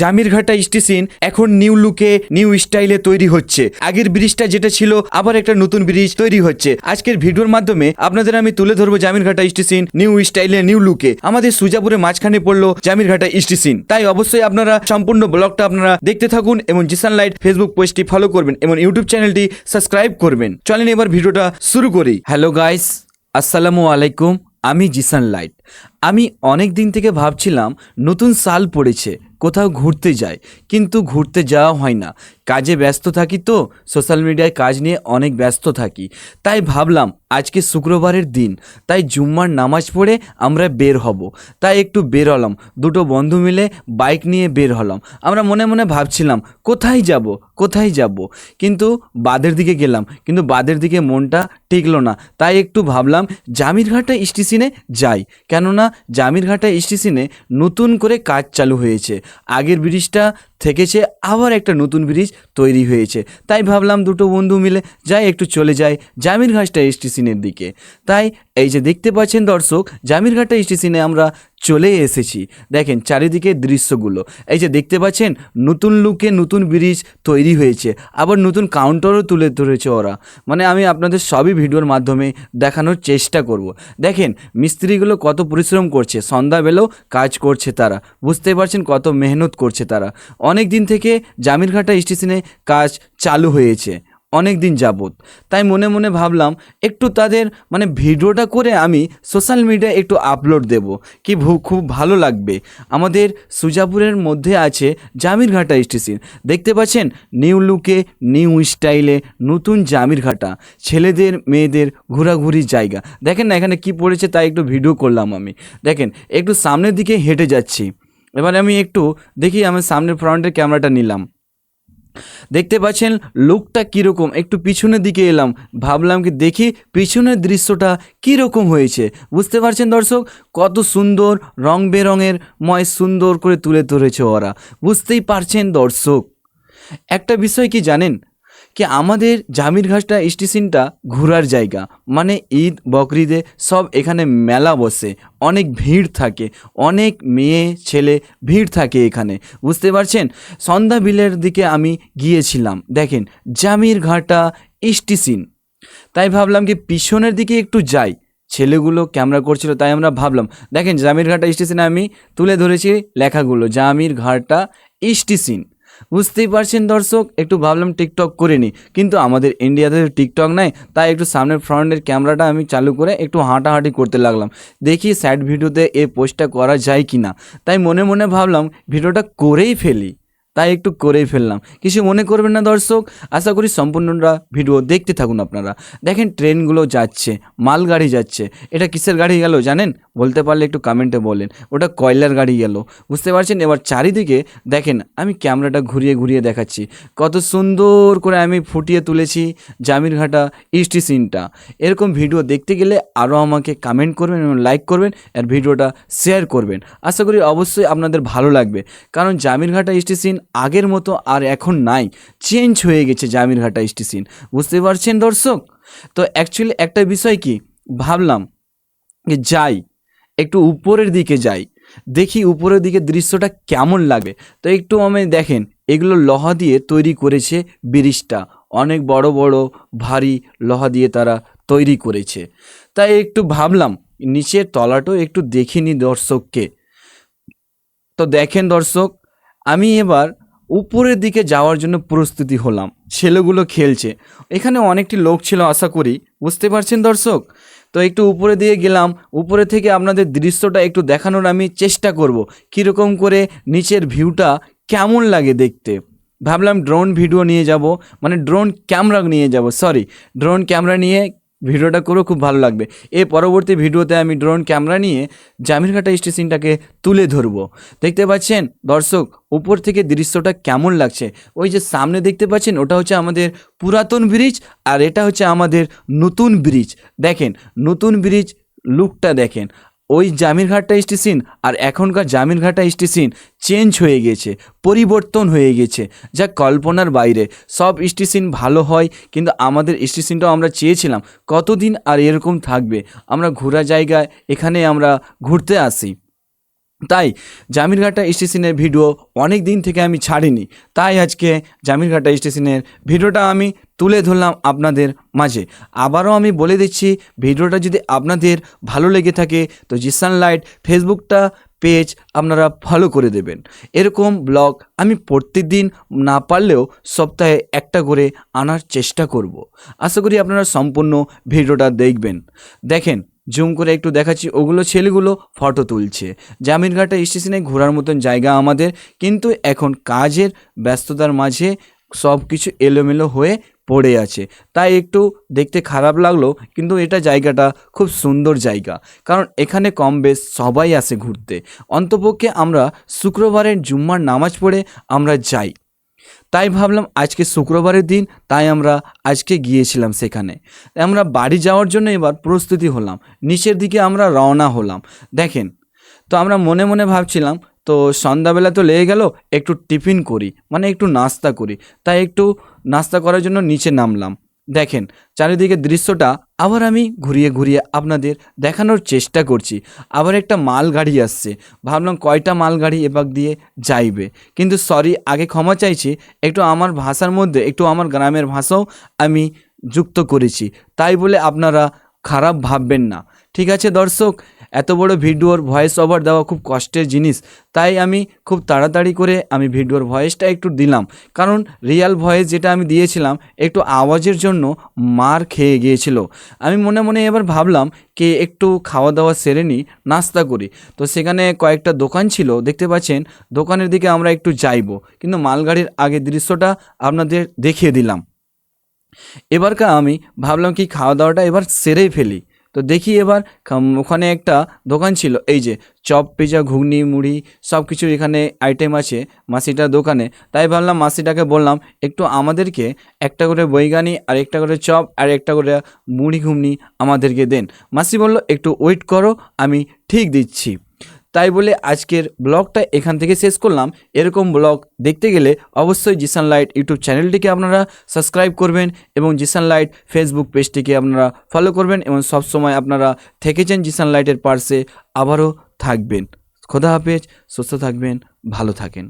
জামিরঘাটা station এখন new লুকে new স্টাইলে তৈরি হচ্ছে। আগের ব্রিজটা যেটা ছিল, আবার একটা নতুন ব্রিজ তৈরি হচ্ছে। আজকের ভিডিওর মাধ্যমে আপনাদের আমি তুলে ধরবো জামিরঘাটা স্টেশন নিউ স্টাইলে নিউ লুকে আমাদের সুজাপুরের মাঝখানে পড়ল জামিরঘাটা স্টেশন তাই অবশ্যই আপনারা সম্পূর্ণ ব্লগটা আপনারা দেখতে থাকুন এবং জিসান লাইট ফেসবুক পেজটি ফলো করবেন এবং ইউটিউব চ্যানেলটি সাবস্ক্রাইব করবেন। চলেন এবার ভিডিওটা শুরু করি। হ্যালো গাইস আসসালামু আলাইকুম, আমি জিসান লাইট। আমি অনেক দিন থেকে ভাবছিলাম নতুন সাল পড়েছে, কোথাও ঘুরতে যাই, কিন্তু ঘুরতে যাওয়া হয় না। কাজে ব্যস্ত থাকি তো, সোশ্যাল মিডিয়ায় কাজ নিয়ে অনেক ব্যস্ত থাকি। তাই ভাবলাম, আজকে শুক্রবারের দিন, তাই জুম্মার নামাজ পড়ে আমরা বের হব। তাই একটু বের হলাম, দুটো বন্ধু মিলে বাইক নিয়ে বের হলাম। আমরা মনে মনে ভাবছিলাম, কোথায় যাব কোথায় যাব? কিন্তু বাদের দিকে গেলাম, কিন্তু বাদের দিকে মনটা টিকলো না। তাই একটু ভাবলাম, জামিরঘাটা স্টেশনে যাই। কেননা জামিরঘাটা স্টেশনে নতুন করে কাজ চালু হয়েছে। আগের ব্রিজটা থেকেছে, আবার একটা নতুন ব্রিজ তৈরি হয়েছে। তাই ভাবলাম দুটো বন্ধু মিলে যাই, একটু চলে যাই জামিরঘাটটা স্টেশনের দিকে। তাই এই যে দেখতে পাচ্ছেন দর্শক, জামিরঘাটা স্টেশনে আমরা চলে এসেছি। দেখেন চারিদিকে দৃশ্যগুলো। এই যে দেখতে পাচ্ছেন, নতুন লুকে নতুন ব্রিজ তৈরি হয়েছে। আবার নতুন কাউন্টারও তুলে ধরেছে ওরা। মানে আমি আপনাদের সবই ভিডিওর মাধ্যমে দেখানোর চেষ্টা করব। দেখেন, মিস্ত্রিগুলো কত পরিশ্রম করছে। সন্ধ্যাবেলেও কাজ করছে তারা। বুঝতে পারছেন কত মেহনত করছে তারা। অনেক দিন থেকে জামিরঘাটা স্টেশনে কাজ চালু হয়েছে। অনেক দিন যাবত তাই মনে মনে ভাবলাম, একটু তাদের মানে ভিডিওটা করে আমি সোশ্যাল মিডিয়ায় একটু আপলোড দেব। কি খুব ভালো লাগবে। আমাদের সুজাপুরের মধ্যে আছে জামিরঘাটা স্টেশন। দেখতে পাচ্ছেন? নিউ লুকে নিউ স্টাইলে নতুন জামিরঘাটা ছেলেদের, মেয়েদের ঘোরাঘুরি জায়গা। দেখেন না এখানে কি পড়েছে তাই একটু ভিডিও করলাম আমি। দেখেন, একটু সামনের দিকে হেঁটে যাচ্ছি। এবার আমি একটু দেখি আমি সামনের ফ্রন্টের ক্যামেরাটা নিলাম। দেখতে পাচ্ছেন, লুকটা কীরকম? একটু পিছনের দিকে এলাম। ভাবলাম কি, দেখি পিছনের দৃশ্যটা কীরকম হয়েছে। বুঝতে পারছেন দর্শক? কত সুন্দর রং বেরঙের ময় সুন্দর করে তুলে ধরেছে ওরা। বুঝতেই পারছেন দর্শক। একটা বিষয় কি জানেন? কি আমাদের জামিরঘাটটা স্টেশনটা ঘোরার জায়গা। মানে ঈদ, বকরিদে সব এখানে মেলা বসে। অনেক ভিড় থাকে। অনেক মেয়ে, ছেলে ভিড় থাকে এখানে। বুঝতে পারছেন? সন্ধ্যা বিলের দিকে আমি গিয়েছিলাম। দেখেন জামিরঘাটা স্টেশন তাই ভাবলাম কি পিছনের দিকে একটু যাই। ছেলেগুলো ক্যামেরা করছিল, তাই আমরা ভাবলাম, দেখেন জামিরঘাটা স্টেশনে আমি তুলে ধরেছি লেখাগুলো জামিরঘাটা স্টেশন বুঝতেই পারছেন দর্শক, একটু ভাবলাম টিকটক করে নিই কিন্তু আমাদের ইন্ডিয়াতে টিকটক নাই, তাই একটু সামনের ফ্রন্টের ক্যামেরাটা আমি চালু করে একটু হাঁটাহাঁটি করতে লাগলাম। দেখি স্যাড ভিডিওতে এই পোস্টটা করা যায় কি না তাই মনে মনে ভাবলাম ভিডিওটা করেই ফেলি। তাই একটু করেই ফেললাম। কিছু মনে করবেন না দর্শক, আশা করি সম্পূর্ণটা ভিডিও দেখতে থাকুন আপনারা। দেখেন ট্রেনগুলো যাচ্ছে, মালগাড়ি যাচ্ছে। এটা কিসের গাড়ি গেল জানেন? বলতে পারলে একটু কমেন্টে বলেন। ওটা কয়লার গাড়ি গেল। বুঝতে পারছেন? এবার চারিদিকে দেখেন, আমি ক্যামেরাটা ঘুরিয়ে ঘুরিয়ে দেখাচ্ছি। কত সুন্দর করে আমি ফুটিয়ে তুলেছি জামিরঘাটা সিনটা এরকম ভিডিও দেখতে গেলে আরও আমাকে কমেন্ট করবেন এবং লাইক করবেন আর ভিডিওটা শেয়ার করবেন। আশা করি অবশ্যই আপনাদের ভালো লাগবে। কারণ জামিরঘাটা সিন আগের মতো আর এখন নাই। চেঞ্জ হয়ে গেছে জামিরঘাটা সিন বুঝতে পারছেন দর্শক? তো অ্যাকচুয়ালি একটা বিষয় কি? ভাবলাম যাই একটু উপরের দিকে যাই, দেখি উপরের দিকে দৃশ্যটা কেমন লাগে। তো একটু আমি দেখেন, এগুলো লোহা দিয়ে তৈরি করেছে ব্রিজটা। অনেক বড় বড়, ভারী লোহা দিয়ে তারা তৈরি করেছে। তাই একটু ভাবলাম, নিচের তলাটাও একটু দেখিনি দর্শককে। তো দেখেন দর্শক, আমি এবার উপরের দিকে যাওয়ার জন্য প্রস্তুতি হলাম। ছেলেগুলো খেলছে। এখানে অনেকটি লোক ছিল, আশা করি। বুঝতে পারছেন দর্শক? তো একটু উপরে দিয়ে গেলাম, উপরে থেকে আপনাদের দৃশ্যটা একটু দেখানোর আমি চেষ্টা করব। কীরকম করে নিচের ভিউটা কেমন লাগে দেখতে? ভাবলাম ড্রোন ভিডিও নিয়ে যাব মানে ড্রোন ক্যামেরা নিয়ে যাব সরি ড্রোন ক্যামেরা নিয়ে ভিডিওটা করেও খুব ভালো লাগবে। এ পরবর্তী ভিডিওতে আমি ড্রোন ক্যামেরা নিয়ে জামিরঘাটা স্টেশনটাকে তুলে ধরব। দেখতে পাচ্ছেন, দর্শক, উপর থেকে দৃশ্যটা কেমন লাগছে? ওই যে সামনে দেখতে পাচ্ছেন, ওটা হচ্ছে আমাদের পুরাতন ব্রিজ আর এটা হচ্ছে আমাদের নতুন ব্রিজ। দেখেন, নতুন ব্রিজ লুকটা দেখেন। ওই জামিরঘাটটা স্টেশন আর এখনকার জামিরঘাটা স্টেশন চেঞ্জ হয়ে গেছে, পরিবর্তন হয়ে গেছে। যা কল্পনার বাইরে। সব স্টেশন ভালো হয়, কিন্তু আমাদের স্টেশনটাও আমরা চেয়েছিলাম। কতদিন আর এরকম থাকবে? আমরা ঘোরা জায়গায় এখানে আমরা ঘুরতে আসি। তাই জামিরঘাটা স্টেশনের ভিডিও অনেক দিন থেকে আমি ছাড়িনি। তাই আজকে জামিরঘাটা স্টেশনের ভিডিওটা আমি তুলে ধরলাম আপনাদের মাঝে। আবারও আমি বলে দিচ্ছি, ভিডিওটা যদি আপনাদের ভালো লেগে থাকে, তো জিসান লাইট ফেসবুকটা পেজ আপনারা ফলো করে দেবেন। এরকম ব্লগ আমি প্রত্যেকদিন না পারলেও সপ্তাহে একটা করে আনার চেষ্টা করব। আশা করি আপনারা সম্পূর্ণ ভিডিওটা দেখবেন। দেখেন, জুম করে একটু দেখাচ্ছি, ওগুলো ছেলেগুলো ফটো তুলছে। জামিরঘাটা স্টেশনে ঘোরার মতন জায়গা আমাদের, কিন্তু এখন কাজের ব্যস্ততার মাঝে সব কিছু এলোমেলো হয়ে পড়ে আছে। তাই একটু দেখতে খারাপ লাগল, কিন্তু এটা জায়গাটা খুব সুন্দর জায়গা। কারণ এখানে কম বেশ সবাই আসে ঘুরতে। অন্তপক্ষে আমরা শুক্রবারের জুম্মার নামাজ পড়ে আমরা যাই। তাই ভাবলাম আজকে শুক্রবারের দিন, তাই আমরা আজকে গিয়েছিলাম সেখানে। আমরা বাড়ি যাওয়ার জন্য এবার প্রস্তুতি হলাম। নিচের দিকে আমরা রওনা হলাম। দেখেন, তো আমরা মনে মনে ভাবছিলাম, তো সন্ধ্যাবেলা তো লেগে গেল, একটু টিফিন করি মানে একটু নাস্তা করি। তাই একটু নাস্তা করার জন্য নিচে নামলাম। দেখেন, চারিদিকে দৃশ্যটা আবার আমি ঘুরিয়ে ঘুরিয়ে আপনাদের দেখানোর চেষ্টা করছি। আবার একটা মালগাড়ি আসছে। ভাবলাম কয়টা মালগাড়ি এপাক দিয়ে যাইবে। কিন্তু সরি আগে ক্ষমা চাইছি, একটু আমার ভাষার মধ্যে, একটু আমার গ্রামের ভাষাও আমি যুক্ত করেছি। তাই বলে আপনারা খারাপ ভাববেন না। ঠিক আছে দর্শক এত বড় ভিডিওর ভয়েস ওভার দেওয়া খুব কষ্টের জিনিস। তাই আমি খুব তাড়াতাড়ি করে আমি ভিডিওর ভয়েসটা একটু দিলাম। কারণ রিয়াল ভয়েস যেটা আমি দিয়েছিলাম, একটু আওয়াজের জন্য মার খেয়ে গিয়েছিল। আমি মনে মনে এবার ভাবলাম, কি একটু খাওয়া দাওয়া সেরে নিই নাস্তা করি। তো সেখানে কয়েকটা দোকান ছিল, দেখতে পাচ্ছেন, দোকানের দিকে আমরা একটু যাইবো। কিন্তু মালগাড়ির আগে দৃশ্যটা আপনাদের দেখিয়ে দিলাম। এবারকা আমি ভাবলাম কি খাওয়া দাওয়াটা এবার সেরেই ফেলি। তো দেখি এবার ওখানে একটা দোকান ছিল, এই যে চপ, পিজা, ঘুগনি, মুড়ি সব কিছু এখানে আইটেম আছে, মাসিটার দোকানে। তাই ভাবলাম, মাসিটাকে বললাম, একটু আমাদেরকে একটা করে বৈগানি আর একটা করে চপ, আর একটা করে মুড়ি, ঘুগনি আমাদেরকে দেন। মাসি বলল, একটু ওয়েট করো, আমি ঠিক দিচ্ছি। তাই বলে আজকের ব্লগটা এখান থেকে শেষ করলাম। এরকম ব্লগ দেখতে গেলে অবশ্যই জিসান লাইট ইউটিউব চ্যানেলটিকে আপনারা সাবস্ক্রাইব করবেন এবং জিসান লাইট ফেসবুক পেজটিকে আপনারা ফলো করবেন এবং সবসময় আপনারা থেকেছেন জিসান লাইটের পার্শ্বে আবারও থাকবেন। খোদা হাফেজ, সুস্থ থাকবেন, ভালো থাকেন।